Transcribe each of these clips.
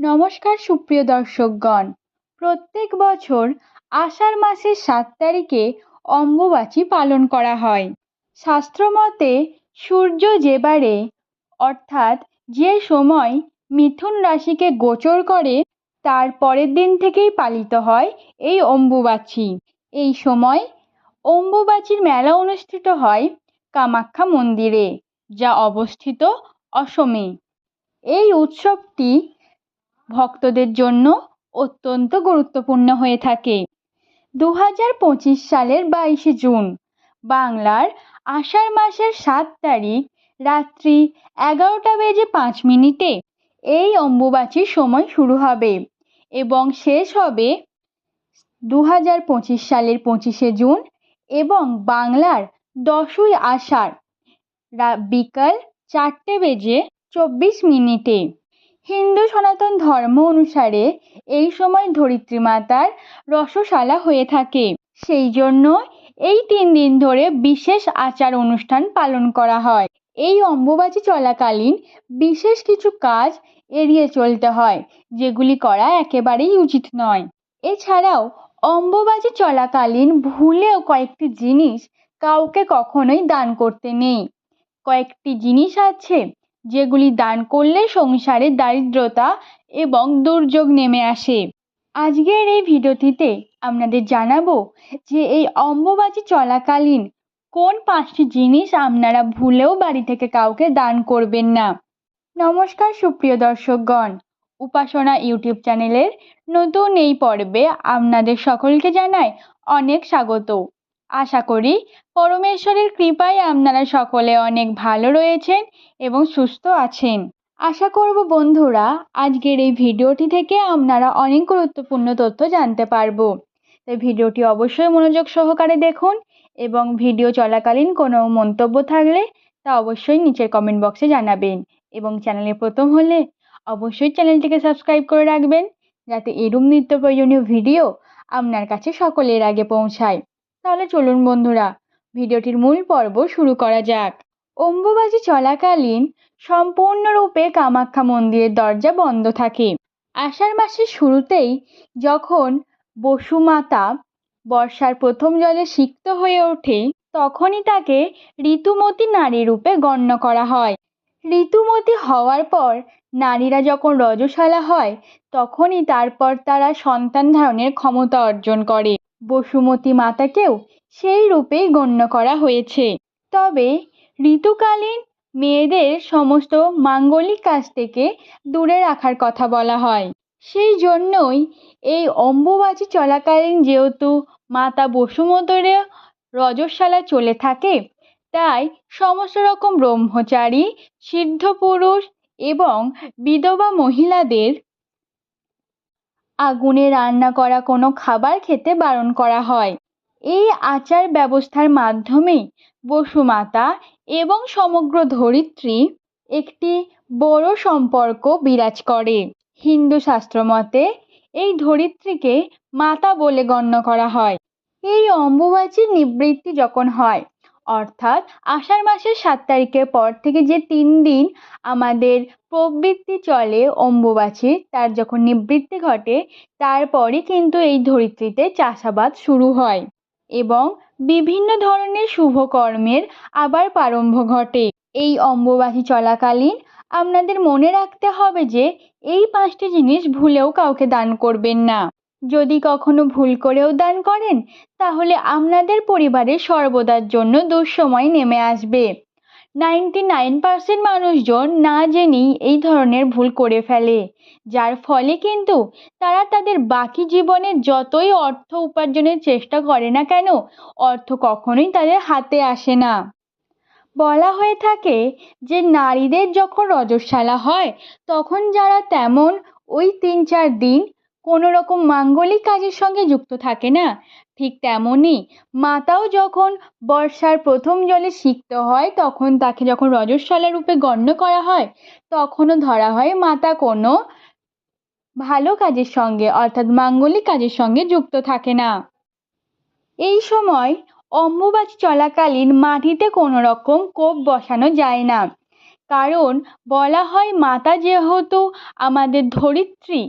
নমস্কার সুপ্রিয় দর্শকগণ। প্রত্যেক বছর আষাঢ় মাসের সাত তারিখে অম্বুবাচী পালন করা হয়। শাস্ত্রমতে সূর্য যেবারে অর্থাৎ যে সময় মিথুন রাশিকে গোচর করে, তার পরের দিন থেকেই পালিত হয় এই অম্বুবাচী। এই সময় অম্বুবাচীর মেলা অনুষ্ঠিত হয় কামাখ্যা মন্দিরে, যা অবস্থিত অসমে। এই উৎসবটি ভক্তদের জন্য অত্যন্ত গুরুত্বপূর্ণ হয়ে থাকে। দু হাজার পঁচিশ সালের বাইশে জুন, বাংলার আষাঢ় মাসের সাত তারিখ, রাত্রি এগারোটা বেজে পাঁচ মিনিটে এই অম্বুবাচীর সময় শুরু হবে এবং শেষ হবে দু হাজার পঁচিশ সালের পঁচিশে জুন এবং বাংলার দশই আষাঢ় বিকাল চারটে বেজে চব্বিশ মিনিটে। হিন্দু সনাতন ধর্ম অনুসারে এই সময় ধরিত্রী মাতার রসশালা হয়ে থাকে। সেই জন্য এই তিন দিন ধরে বিশেষ আচার অনুষ্ঠান পালন করা হয়। এই অম্বুবাচী চলাকালীন বিশেষ কিছু কাজ এড়িয়ে চলতে হয়, যেগুলি করা একেবারেই উচিত নয়। এছাড়াও অম্বুবাচী চলাকালীন ভুলেও কয়েকটি জিনিস কাউকে কখনোই দান করতে নেই। কয়েকটি জিনিস আছে যেগুলি দান করলে সংসারে দারিদ্রতা এবং দুর্যোগ নেমে আসে। আজকের এই ভিডিওটিতে আপনাদের জানাব যে এই অম্বুবাচী চলাকালীন কোন পাঁচটি জিনিস আপনারা ভুলেও বাড়ি থেকে কাউকে দান করবেন না। নমস্কার, সুপ্রিয় দর্শকগণ। উপাসনা ইউটিউব চ্যানেলের নতুন এই পর্বে আপনাদের সকলকে জানাই অনেক স্বাগত। আশা করি পরমেশ্বরের কৃপায় আপনারা সকলে অনেক ভালো রয়েছেন এবং সুস্থ আছেন। আশা করব বন্ধুরা, আজকের এই ভিডিওটি থেকে আপনারা অনেক গুরুত্বপূর্ণ তথ্য জানতে পারব। তাই ভিডিওটি অবশ্যই মনোযোগ সহকারে দেখুন এবং ভিডিও চলাকালীন কোনো মন্তব্য থাকলে তা অবশ্যই নিচের কমেন্ট বক্সে জানাবেন এবং চ্যানেলে প্রথম হলে অবশ্যই চ্যানেলটিকে সাবস্ক্রাইব করে রাখবেন যাতে এরূপ নিত্য প্রয়োজনীয় ভিডিও আপনার কাছে সকলের আগে পৌঁছায়। তাহলে চলুন বন্ধুরা, ভিডিওটির মূল পর্ব শুরু করা যাক। অম্বুবাচী চলাকালীন সম্পূর্ণরূপে কামাখ্যা মন্দিরের দরজা বন্ধ থাকে। আষাঢ় মাসের শুরুতেই যখন বসুমাতা বর্ষার প্রথম জলে সিক্ত হয়ে ওঠে, তখনই তাকে ঋতুমতী নারী রূপে গণ্য করা হয়। ঋতুমতী হওয়ার পর নারীরা যখন রজশালা হয়, তখনই তারপর তারা সন্তান ধারণের ক্ষমতা অর্জন করে। বসুমতী মাতাকেও সেই রূপেই গণ্য করা হয়েছে। তবে ঋতুকালীন মেয়েদের সমস্ত মাঙ্গলিক কাজ থেকে দূরে রাখার কথা বলা হয়। সেই জন্যই এই অম্বুবাচী চলাকালীন যেহেতু মাতা বসুমতরে রজস্বালা চলে থাকে, তাই সমস্ত রকম ব্রহ্মচারী সিদ্ধ পুরুষ এবং বিধবা মহিলাদের আগুনে রান্না করা কোনো খাবার খেতে বারণ করা হয়। এই আচার ব্যবস্থার মাধ্যমে বসুমাতা এবং সমগ্র ধরিত্রী একটি বড় সম্পর্ক বিরাজ করে। হিন্দু শাস্ত্র মতে এই ধরিত্রীকে মাতা বলে গণ্য করা হয়। এই অম্বুবাচীর নিবৃত্তি যখন হয় অর্থাৎ আষাঢ় মাসের সাত তারিখের পর থেকে যে তিন দিন আমাদের প্রবৃত্তি চলে অম্বুবাচীর তার যখন নিবৃত্তি ঘটে, তারপরই কিন্তু এই ধরিত্রীতে চাষাবাদ শুরু হয় এবং বিভিন্ন ধরনের শুভকর্মের আবার প্রারম্ভ ঘটে। এই অম্বুবাচী চলাকালীন আপনাদের মনে রাখতে হবে যে, এই পাঁচটি জিনিস ভুলেও কাউকে দান করবেন না। যদি কখনো ভুল করেও দান করেন, তাহলে আপনাদের পরিবারের সর্বদার জন্য দুঃসময় নেমে আসবে। নাইনটি নাইন পার্সেন্ট মানুষজন না জেনেই এই ধরনের ভুল করে ফেলে, যার ফলে কিন্তু তারা তাদের বাকি জীবনে যতই অর্থ উপার্জনের চেষ্টা করে না কেন, অর্থ কখনোই তাদের হাতে আসে না। বলা হয়ে থাকে যে নারীদের যখন রজস্বালা হয়, তখন যারা তেমন ওই তিন চার দিন কোনো রকম মাঙ্গলিক কাজের সঙ্গে যুক্ত থাকে না। ঠিক তেমনই মাতাও যখন বর্ষার প্রথম জলে সিক্ত হয়, তখন তাকে যখন রজস্বলা রূপে গণ্য করা হয়, তখনও ধরা হয় মাতা কোনো ভালো কাজের সঙ্গে, অর্থাৎ মাঙ্গলিক কাজের সঙ্গে যুক্ত থাকে না। এই সময় অম্বুবাচী চলাকালীন মাটিতে কোনো রকম কোপ বসানো যায় না। কারণ বলা হয়, মাতা যেহেতু আমাদের ধরিত্রী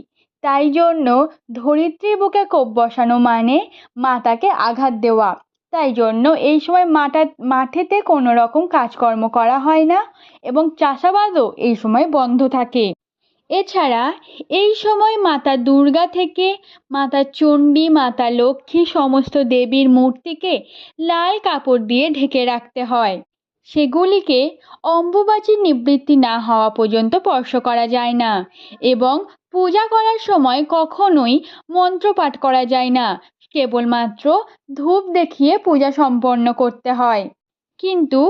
তাই জন্য ধরিত্রী বুকে কোপ বসানো মানে মাতাকে আঘাত দেওয়া। তাই জন্য এই সময় মাঠা মাঠেতে কোনো রকম কাজকর্ম করা হয় না এবং চাষাবাদও এই সময় বন্ধ থাকে। এছাড়া এই সময় মাতা দুর্গা থেকে মাতা চণ্ডী, মাতা লক্ষ্মী সমস্ত দেবীর মূর্তিকে লাল কাপড় দিয়ে ঢেকে রাখতে হয়। সেগুলিকে অম্বুবাচী নিবৃত্তি না হওয়া পর্যন্ত স্পর্শ করা যায় না এবং পূজা করার সময় কখনোই মন্ত্রপাঠ করা যায় না। কেবলমাত্র ধূপ দেখিয়ে পূজা সম্পন্ন করতে হয়। কিন্তু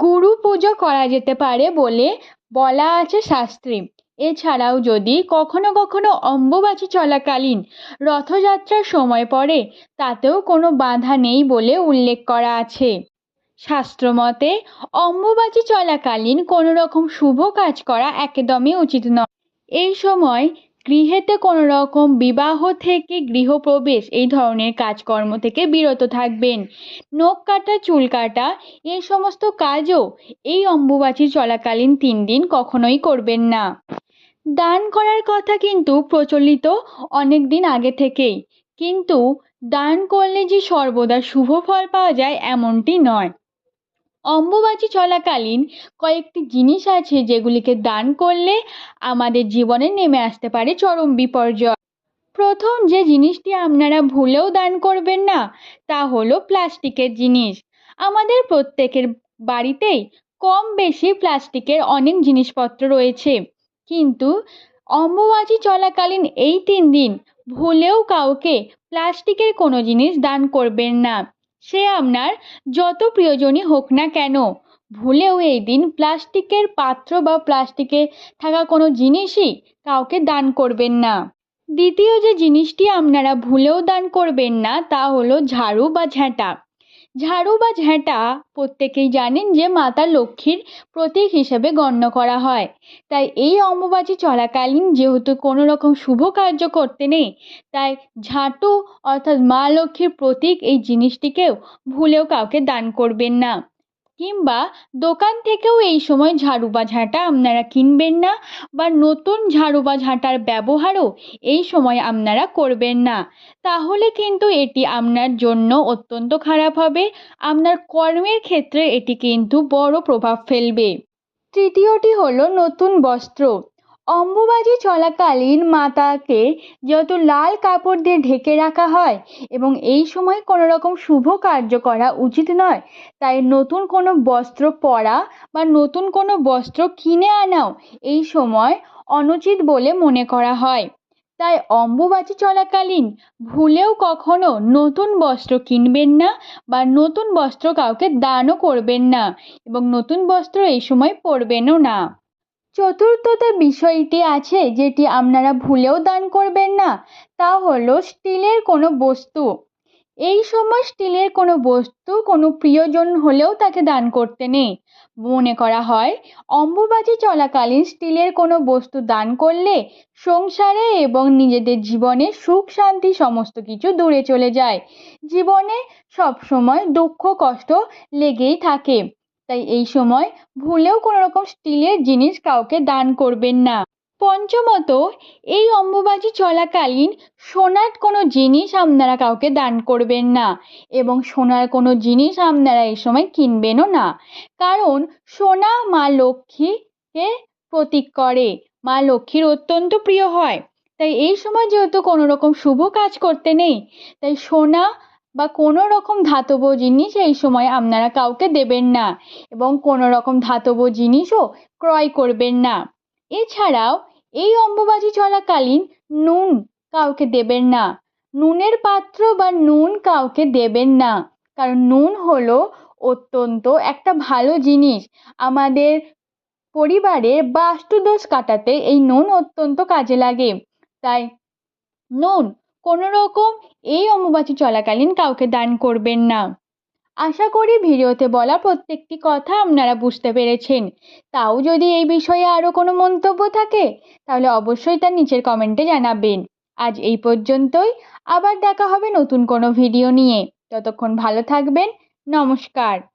গুরু পুজো করা যেতে পারে বলে বলা আছে শাস্ত্রে। এছাড়াও যদি কখনো কখনো অম্বুবাচী চলাকালীন রথযাত্রার সময় পড়ে, তাতেও কোনো বাধা নেই বলে উল্লেখ করা আছে। শাস্ত্রমতে, অম্বুবাচী চলাকালীন কোনো রকম শুভ কাজ করা একদমই উচিত নয়। এই সময় গৃহেতে কোনো রকম বিবাহ থেকে গৃহপ্রবেশ, এই ধরনের কাজকর্ম থেকে বিরত থাকবেন। নখ কাটা, চুল কাটা, এই সমস্ত কাজও এই অম্বুবাচী চলাকালীন তিন দিন কখনোই করবেন না। দান করার কথা কিন্তু প্রচলিত অনেক দিন আগে থেকেই। কিন্তু দান করলে যে সর্বদা শুভ ফল পাওয়া যায় এমনটি নয়। অম্বুবাচী চলাকালীন কয়েকটি জিনিস আছে যেগুলিকে দান করলে আমাদের জীবনে নেমে আসতে পারে চরম বিপর্যয়। প্রথম যে জিনিসটি আপনারা ভুলেও দান করবেন না, তা হলো প্লাস্টিকের জিনিস। আমাদের প্রত্যেকের বাড়িতেই কম বেশি প্লাস্টিকের অনেক জিনিসপত্র রয়েছে। কিন্তু অম্বুবাচী চলাকালীন এই তিন দিন ভুলেও কাউকে প্লাস্টিকের কোনো জিনিস দান করবেন না। সে আপনার যত প্রিয়জনই হোক না কেন, ভুলেও এই দিন প্লাস্টিকের পাত্র বা প্লাস্টিকে থাকা কোনো জিনিসই কাউকে দান করবেন না। দ্বিতীয় যে জিনিসটি আপনারা ভুলেও দান করবেন না তা হলো ঝাড়ু বা ঝ্যাঁটা ঝাড়ু বা ঝাঁটা প্রত্যেকেই জানেন যে মাতা লক্ষ্মীর প্রতীক হিসেবে গণ্য করা হয়। তাই এই অম্বুবাচী চলাকালীন যেহেতু কোনো রকম শুভ কার্য করতে নেই, তাই ঝাঁটু অর্থাৎ মা লক্ষ্মীর প্রতীক এই জিনিসটিকেও ভুলেও কাউকে দান করবেন না। কিংবা দোকান থেকেও এই সময় ঝাড়ু বা ঝাঁটা আপনারা কিনবেন না বা নতুন ঝাড়ু বা ঝাঁটার ব্যবহারও এই সময় আপনারা করবেন না। তাহলে কিন্তু এটি আপনার জন্য অত্যন্ত খারাপ হবে। আপনার কর্মের ক্ষেত্রে এটি কিন্তু বড় প্রভাব ফেলবে। তৃতীয়টি হলো নতুন বস্ত্র। অম্বুবাচী চলাকালীন মাতাকে যেহেতু লাল কাপড় দিয়ে ঢেকে রাখা হয় এবং এই সময় কোনো রকম শুভ কার্য করা উচিত নয়, তাই নতুন কোনো বস্ত্র পরা বা নতুন কোনো বস্ত্র কিনে আনাও এই সময় অনুচিত বলে মনে করা হয়। তাই অম্বুবাচী চলাকালীন ভুলেও কখনো নতুন বস্ত্র কিনবেন না বা নতুন বস্ত্র কাউকে দানও করবেন না এবং নতুন বস্ত্র এই সময় পরবেনও না। চতুর্থতে বিষয়টি আছে যেটি আপনারা ভুলেও দান করবেন না, তা হলো স্টিলের কোনো বস্তু। এই সময় স্টিলের কোনো বস্তু কোনো প্রিয়জন হলেও তাকে দান করতে নেই। মনে করা হয়, অম্বুবাচী চলাকালীন স্টিলের কোনো বস্তু দান করলে সংসারে এবং নিজেদের জীবনে সুখ, শান্তি সমস্ত কিছু দূরে চলে যায়। জীবনে সব সময় দুঃখ, কষ্ট লেগেই থাকে। তাই এই সময় ভুলেও কোনো রকম স্টিলের জিনিস কাউকে দান করবেন না। পঞ্চমত, এই অম্বুবাচী চলাকালীন সোনার কোনো জিনিস আপনারা কাউকে দান করবেন না এবং সোনার কোনো জিনিস আপনারা এই সময় কিনবেনও না। কারণ সোনা মা লক্ষ্মীকে প্রতীক করে, মা লক্ষ্মীর অত্যন্ত প্রিয় হয়। তাই এই সময় যেহেতু কোনো রকম শুভ কাজ করতে নেই, তাই সোনা বা কোনো রকম ধাতব জিনিস এই সময় আপনারা কাউকে দেবেন না এবং কোনো রকম ধাতব জিনিসও ক্রয় করবেন না। এছাড়াও এই অম্বুবাচী চলাকালীন নুন কাউকে দেবেন না। নুনের পাত্র বা নুন কাউকে দেবেন না। কারণ নুন হলো অত্যন্ত একটা ভালো জিনিস। আমাদের পরিবারের বাস্তুদোষ কাটাতে এই নুন অত্যন্ত কাজে লাগে। তাই নুন কোনো রকম এই অম্বুবাচী চলাকালীন কাউকে দান করবেন না। আশা করি ভিডিওতে বলা প্রত্যেকটি কথা আপনারা বুঝতে পেরেছেন। তাও যদি এই বিষয়ে আরও কোনো মন্তব্য থাকে, তাহলে অবশ্যই তার নিচের কমেন্টে জানাবেন। আজ এই পর্যন্তই। আবার দেখা হবে নতুন কোনো ভিডিও নিয়ে। ততক্ষণ ভালো থাকবেন। নমস্কার।